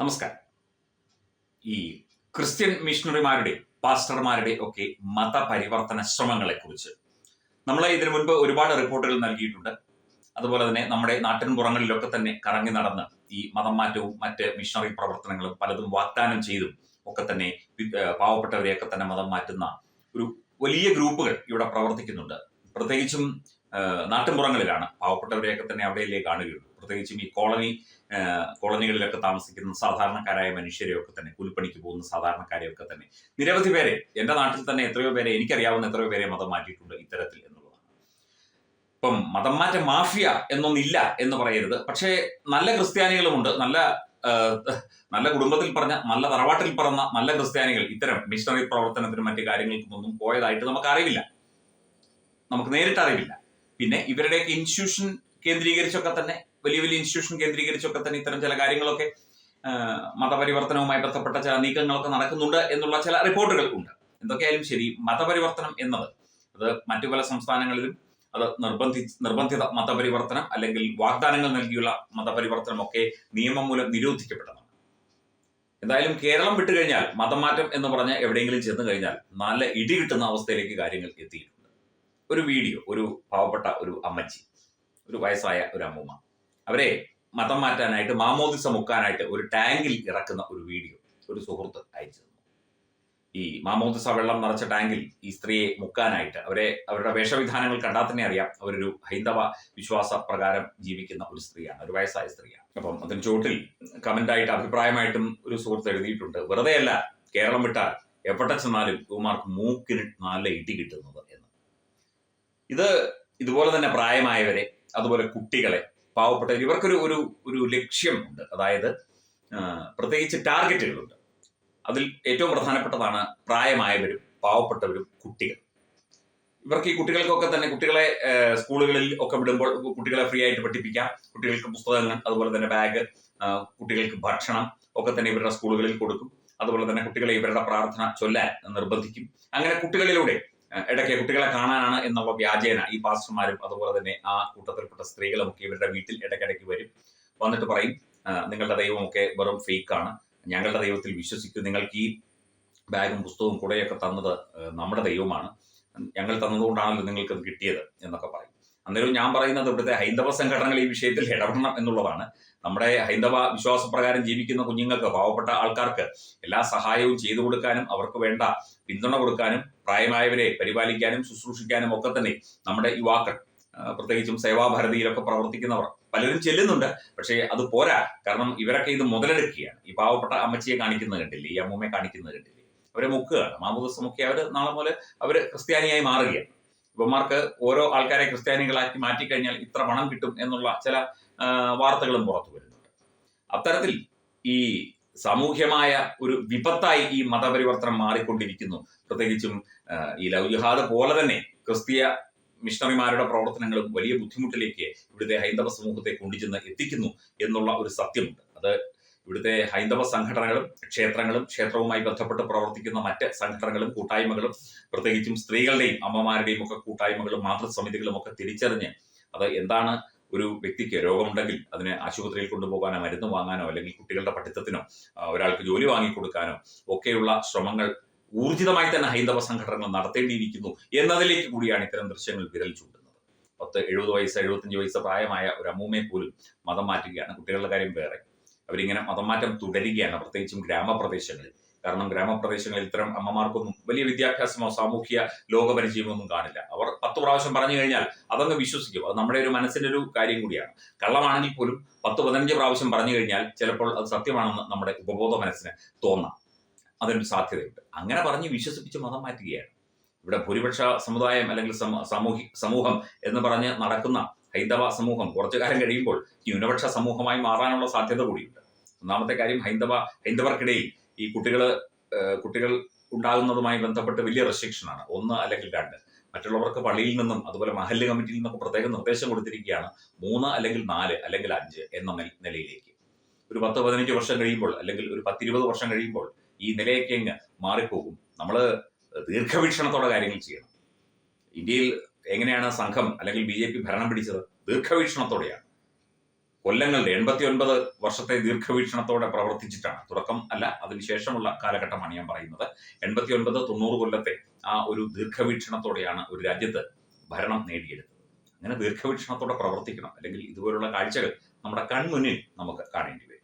നമസ്കാരം. ഈ ക്രിസ്ത്യൻ മിഷണറിമാരുടെ പാസ്റ്റർമാരുടെ ഒക്കെ മതപരിവർത്തന ശ്രമങ്ങളെ കുറിച്ച് നമ്മൾ ഇതിനു മുൻപ് ഒരുപാട് റിപ്പോർട്ടുകൾ നൽകിയിട്ടുണ്ട്. അതുപോലെ തന്നെ നമ്മുടെ നാട്ടിൻപുറങ്ങളിലൊക്കെ തന്നെ കറങ്ങി നടന്ന് ഈ മതം മാറ്റവും മറ്റ് മിഷണറി പ്രവർത്തനങ്ങളും പലതും വാഗ്ദാനം ചെയ്തും ഒക്കെ തന്നെ പാവപ്പെട്ടവരെയൊക്കെ തന്നെ മതം മാറ്റുന്ന ഒരു വലിയ ഗ്രൂപ്പുകൾ ഇവിടെ പ്രവർത്തിക്കുന്നുണ്ട്. പ്രത്യേകിച്ചും നാട്ടിൻ നാട്ടിൻപുറങ്ങളിലാണ് പാവപ്പെട്ടവരെയൊക്കെ തന്നെ അവിടെയല്ലേ കാണുകയുള്ളൂ. പ്രത്യേകിച്ചും ഈ കോളനി കോളനികളിലൊക്കെ താമസിക്കുന്ന സാധാരണക്കാരായ മനുഷ്യരെയൊക്കെ തന്നെ കൂലിപ്പണിക്ക് പോകുന്ന സാധാരണക്കാരെയൊക്കെ തന്നെ. നിരവധി പേരെ എന്റെ നാട്ടിൽ തന്നെ എത്രയോ പേരെ എനിക്കറിയാവുന്ന എത്രയോ പേരെ മതം മാറ്റിയിട്ടുണ്ട് ഇത്തരത്തിൽ എന്നുള്ളതാണ്. ഇപ്പം മതം മാറ്റ മാഫിയ എന്നൊന്നില്ല എന്ന് പറയരുത്. പക്ഷേ നല്ല ക്രിസ്ത്യാനികളുമുണ്ട്. നല്ല നല്ല കുടുംബത്തിൽ പറഞ്ഞ നല്ല തറവാട്ടിൽ പറഞ്ഞ നല്ല ക്രിസ്ത്യാനികൾ. ഇത്തരം മിഷണറി പ്രവർത്തനത്തിനും മറ്റു കാര്യങ്ങൾക്കും ഒന്നും പോയതായിട്ട് നമുക്ക് അറിവില്ല നമുക്ക് നേരിട്ട് അറിവില്ല പിന്നെ ഇവരുടെയൊക്കെ ഇൻസ്റ്റിറ്റ്യൂഷൻ കേന്ദ്രീകരിച്ചൊക്കെ തന്നെ വലിയ വലിയ ഇൻസ്റ്റിറ്റ്യൂഷൻ കേന്ദ്രീകരിച്ചൊക്കെ തന്നെ ഇത്തരം ചില കാര്യങ്ങളൊക്കെ മതപരിവർത്തനവുമായി ബന്ധപ്പെട്ട ചില നീക്കങ്ങളൊക്കെ നടക്കുന്നുണ്ട് എന്നുള്ള ചില റിപ്പോർട്ടുകൾ ഉണ്ട്. എന്തൊക്കെയായാലും ശരി മതപരിവർത്തനം എന്നത് അത് മറ്റു പല സംസ്ഥാനങ്ങളിലും അത് നിർബന്ധി നിർബന്ധിത മതപരിവർത്തനം അല്ലെങ്കിൽ വാഗ്ദാനങ്ങൾ നൽകിയുള്ള മതപരിവർത്തനം ഒക്കെ നിയമം മൂലം നിരോധിക്കപ്പെട്ടതാണ്. എന്തായാലും കേരളം വിട്ടുകഴിഞ്ഞാൽ മതമാറ്റം എന്ന് പറഞ്ഞ് എവിടെയെങ്കിലും ചെന്ന് കഴിഞ്ഞാൽ നല്ല ഇടി കിട്ടുന്ന അവസ്ഥയിലേക്ക് കാര്യങ്ങൾ എത്തിയിട്ടുണ്ട്. ഒരു വീഡിയോ ഒരു പാവപ്പെട്ട ഒരു അമ്മച്ചി. ഒരു വയസ്സായ ഒരു അമ്മൂമ്മ. അവരെ മതം മാറ്റാനായിട്ട് മാമോദിസ മുക്കാനായിട്ട് ഒരു ടാങ്കിൽ ഇറക്കുന്ന ഒരു വീഡിയോ ഒരു സുഹൃത്ത് അയച്ചു ഈ മാമോദിസ വെള്ളം നിറച്ച ടാങ്കിൽ ഈ സ്ത്രീയെ മുക്കാനായിട്ട് അവരെ അവരുടെ വേഷവിധാനങ്ങൾ കണ്ടാൽ തന്നെ അറിയാം. അവരൊരു ഹൈന്ദവ വിശ്വാസ പ്രകാരം ജീവിക്കുന്ന ഒരു സ്ത്രീയാണ് ഒരു വയസ്സായ സ്ത്രീയാണ്. അപ്പം അതിന് ചോട്ടിൽ കമന്റായിട്ട് അഭിപ്രായമായിട്ടും ഒരു സുഹൃത്ത് എഴുതിയിട്ടുണ്ട്. വെറുതെ അല്ല കേരളം വിട്ടാൽ എവിടെ ചെന്നാലും ഇവമാർക്ക് മൂക്കിന് നല്ല ഇടി കിട്ടുന്നത് എന്ന്. ഇത് ഇതുപോലെ തന്നെ പ്രായമായവരെ അതുപോലെ കുട്ടികളെ പാവപ്പെട്ടവർ ഇവർക്കൊരു ഒരു ഒരു ലക്ഷ്യമുണ്ട്. അതായത് പ്രത്യേകിച്ച് ടാർഗറ്റുകളുണ്ട്. അതിൽ ഏറ്റവും പ്രധാനപ്പെട്ടതാണ് പ്രായമായവരും പാവപ്പെട്ടവരും കുട്ടികൾ. ഇവർക്ക് ഈ കുട്ടികൾക്കൊക്കെ തന്നെ കുട്ടികളെ സ്കൂളുകളിൽ ഒക്കെ വിടുമ്പോൾ കുട്ടികളെ ഫ്രീ ആയിട്ട് പഠിപ്പിക്കാം. കുട്ടികൾക്ക് പുസ്തകങ്ങൾ അതുപോലെ തന്നെ ബാഗ് കുട്ടികൾക്ക് ഭക്ഷണം ഒക്കെ തന്നെ ഇവരുടെ സ്കൂളുകളിൽ കൊടുക്കും. അതുപോലെ തന്നെ കുട്ടികളെ ഇവരുടെ പ്രാർത്ഥന ചൊല്ലാൻ നിർബന്ധിക്കും. അങ്ങനെ കുട്ടികളിലൂടെ ഇടയ്ക്ക് കുട്ടികളെ കാണാനാണ് എന്നുള്ള വ്യാജേന ഈ പാസ്റ്റർമാരും അതുപോലെ തന്നെ ആ കൂട്ടത്തിൽപ്പെട്ട സ്ത്രീകളും ഒക്കെ ഇവരുടെ വീട്ടിൽ ഇടയ്ക്കിടയ്ക്ക് വരും. വന്നിട്ട് പറയും നിങ്ങളുടെ ദൈവമൊക്കെ വെറും ഫേക്കാണ് ഞങ്ങളുടെ ദൈവത്തിൽ വിശ്വസിക്കും. നിങ്ങൾക്ക് ഈ ബാഗും പുസ്തകവും കുടയൊക്കെ തന്നത് നമ്മുടെ ദൈവമാണ്. ഞങ്ങൾ തന്നതുകൊണ്ടാണല്ലോ നിങ്ങൾക്ക് അത് കിട്ടിയത് എന്നൊക്കെ പറയും. അന്നേരം ഞാൻ പറയുന്നത് ഇവിടുത്തെ ഹൈന്ദവ സംഘടനകൾ ഈ വിഷയത്തിൽ ഇടപെടണം എന്നുള്ളതാണ്. നമ്മുടെ ഹൈന്ദവ വിശ്വാസപ്രകാരം ജീവിക്കുന്ന കുഞ്ഞുങ്ങൾക്ക് പാവപ്പെട്ട ആൾക്കാർക്ക് എല്ലാ സഹായവും ചെയ്തു കൊടുക്കാനും അവർക്ക് വേണ്ട പിന്തുണ കൊടുക്കാനും പ്രായമായവരെ പരിപാലിക്കാനും ശുശ്രൂഷിക്കാനും ഒക്കെ തന്നെ നമ്മുടെ യുവാക്കൾ പ്രത്യേകിച്ചും സേവാഭാരതിയിലൊക്കെ പ്രവർത്തിക്കുന്നവർ പലരും ചെല്ലുന്നുണ്ട്. പക്ഷേ അത് പോരാ. കാരണം ഇവരൊക്കെ ഇത് മുതലെടുക്കുകയാണ്. ഈ പാവപ്പെട്ട അമ്മച്ചിയെ കാണിക്കുന്നത് കണ്ടില്ലേ? ഈ അമ്മൂമ്മയെ കാണിക്കുന്നത് കണ്ടില്ലേ? അവരെ മുക്കുകയാണ്. മാമോദിസം മുക്കി അവർ നാളെ മുതൽ അവർ ക്രിസ്ത്യാനിയായി മാറുകയാണ്. ഇവന്മാർക്ക് ഓരോ ആൾക്കാരെ ക്രിസ്ത്യാനികളാക്കി മാറ്റിക്കഴിഞ്ഞാൽ ഇത്ര പണം കിട്ടും എന്നുള്ള ചില വാർത്തകളും പുറത്തു വരുന്നുണ്ട്. അത്തരത്തിൽ ഈ സാമൂഹ്യമായ ഒരു വിപത്തായി ഈ മതപരിവർത്തനം മാറിക്കൊണ്ടിരിക്കുന്നു. പ്രത്യേകിച്ചും ഈ ലവ് ജിഹാദ് പോലെ തന്നെ ക്രിസ്തീയ മിഷണറിമാരുടെ പ്രവർത്തനങ്ങളും വലിയ ബുദ്ധിമുട്ടിലേക്ക് ഇവിടുത്തെ ഹൈന്ദവ സമൂഹത്തെ കൊണ്ടുചെന്ന് എത്തിക്കുന്നു എന്നുള്ള ഒരു സത്യമുണ്ട്. അത് ഇവിടുത്തെ ഹൈന്ദവ സംഘടനകളും ക്ഷേത്രങ്ങളും ക്ഷേത്രവുമായി ബന്ധപ്പെട്ട് പ്രവർത്തിക്കുന്ന മറ്റ് സംഘടനകളും കൂട്ടായ്മകളും പ്രത്യേകിച്ചും സ്ത്രീകളുടെയും അമ്മമാരുടെയും ഒക്കെ കൂട്ടായ്മകളും മാതൃസമിതികളും ഒക്കെ തിരിച്ചറിഞ്ഞ് അത് എന്താണ് ഒരു വ്യക്തിക്ക് രോഗമുണ്ടെങ്കിൽ അതിനെ ആശുപത്രിയിൽ കൊണ്ടുപോകാനോ മരുന്ന് വാങ്ങാനോ അല്ലെങ്കിൽ കുട്ടികളുടെ പഠിത്തത്തിനോ ഒരാൾക്ക് ജോലി വാങ്ങിക്കൊടുക്കാനോ ഒക്കെയുള്ള ശ്രമങ്ങൾ ഊർജിതമായി തന്നെ ഹൈന്ദവ സംഘടനകൾ നടത്തേണ്ടിയിരിക്കുന്നു എന്നതിലേക്ക് കൂടിയാണ് ഇത്തരം ദൃശ്യങ്ങൾ വിരൽ ചൂണ്ടുന്നത്. പത്ത് എഴുപത് വയസ്സ് എഴുപത്തഞ്ച് വയസ്സ് പ്രായമായ ഒരു അമ്മൂമ്മയെ പോലും മതം മാറ്റുകയാണ് കുട്ടികളുടെ കാര്യം വേറെ. അവരിങ്ങനെ മതമാറ്റം തുടരുകയാണ് പ്രത്യേകിച്ചും ഗ്രാമപ്രദേശങ്ങളിൽ. കാരണം ഗ്രാമപ്രദേശങ്ങളിൽ ഇത്തരം അമ്മമാർക്കൊന്നും വലിയ വിദ്യാഭ്യാസമോ സാമൂഹ്യ ലോകപരിചയമോ ഒന്നും കാണില്ല. അവർ പത്ത് പ്രാവശ്യം പറഞ്ഞു കഴിഞ്ഞാൽ അതങ്ങ് വിശ്വസിക്കും. അത് നമ്മുടെ ഒരു മനസ്സിന്റെ ഒരു കാര്യം കൂടിയാണ്. കള്ളമാണെങ്കിൽ പോലും പത്ത് പതിനഞ്ച് പ്രാവശ്യം പറഞ്ഞു കഴിഞ്ഞാൽ ചിലപ്പോൾ അത് സത്യമാണെന്ന് നമ്മുടെ ഉപബോധ മനസ്സിന് തോന്നാം. അതിനൊരു സാധ്യതയുണ്ട്. അങ്ങനെ പറഞ്ഞ് വിശ്വസിപ്പിച്ച് മതം മാറ്റുകയാണ്. ഇവിടെ ഭൂരിപക്ഷ സമുദായം അല്ലെങ്കിൽ സമ- സാമൂഹി സമൂഹം എന്ന് പറഞ്ഞ് നടക്കുന്ന ഹൈന്ദവ സമൂഹം കുറച്ചു കാലം കഴിയുമ്പോൾ ന്യൂനപക്ഷ സമൂഹമായി മാറാനുള്ള സാധ്യത കൂടിയുണ്ട്. ഒന്നാമത്തെ കാര്യം ഹൈന്ദവ ഹൈന്ദവർക്കിടയിൽ ഈ കുട്ടികൾ കുട്ടികൾ ഉണ്ടാകുന്നതുമായി ബന്ധപ്പെട്ട് വലിയ റെസ്ട്രിക്ഷൻ ആണ്. ഒന്ന് അല്ലെങ്കിൽ രണ്ട്. മറ്റുള്ളവർക്ക് പള്ളിയിൽ നിന്നും അതുപോലെ മഹല്ല് കമ്മിറ്റിയിൽ നിന്നൊക്കെ പ്രത്യേക നിർദ്ദേശം കൊടുത്തിരിക്കുകയാണ്. മൂന്ന് അല്ലെങ്കിൽ നാല് അല്ലെങ്കിൽ അഞ്ച് എന്ന നില- നിലയിലേക്ക്. ഒരു പത്ത് പതിനഞ്ച് വർഷം കഴിയുമ്പോൾ അല്ലെങ്കിൽ ഒരു പത്തിരുപത് വർഷം കഴിയുമ്പോൾ ഈ നിലയൊക്കെ അങ്ങ് മാറിപ്പോകും. നമ്മൾ ദീർഘവീക്ഷണത്തോടെ കാര്യങ്ങൾ ചെയ്യണം. ഇന്ത്യയിൽ എങ്ങനെയാണ് സംഘം അല്ലെങ്കിൽ ബി ഭരണം പിടിച്ചത്? ദീർഘവീക്ഷണത്തോടെയാണ്. കൊല്ലങ്ങളുടെ എൺപത്തി ഒൻപത് വർഷത്തെ ദീർഘവീക്ഷണത്തോടെ പ്രവർത്തിച്ചിട്ടാണ്. തുടക്കം അല്ല അതിനുശേഷമുള്ള കാലഘട്ടമാണ് ഞാൻ പറയുന്നത്. എൺപത്തി ഒൻപത് തൊണ്ണൂറ് കൊല്ലത്തെ ആ ഒരു ദീർഘവീക്ഷണത്തോടെയാണ് ഒരു രാജ്യത്ത് ഭരണം നേടിയെടുത്തത്. അങ്ങനെ ദീർഘവീക്ഷണത്തോടെ പ്രവർത്തിക്കണം. അല്ലെങ്കിൽ ഇതുപോലുള്ള കാഴ്ചകൾ നമ്മുടെ കൺമുന്നിൽ നമുക്ക് കാണേണ്ടി വരും.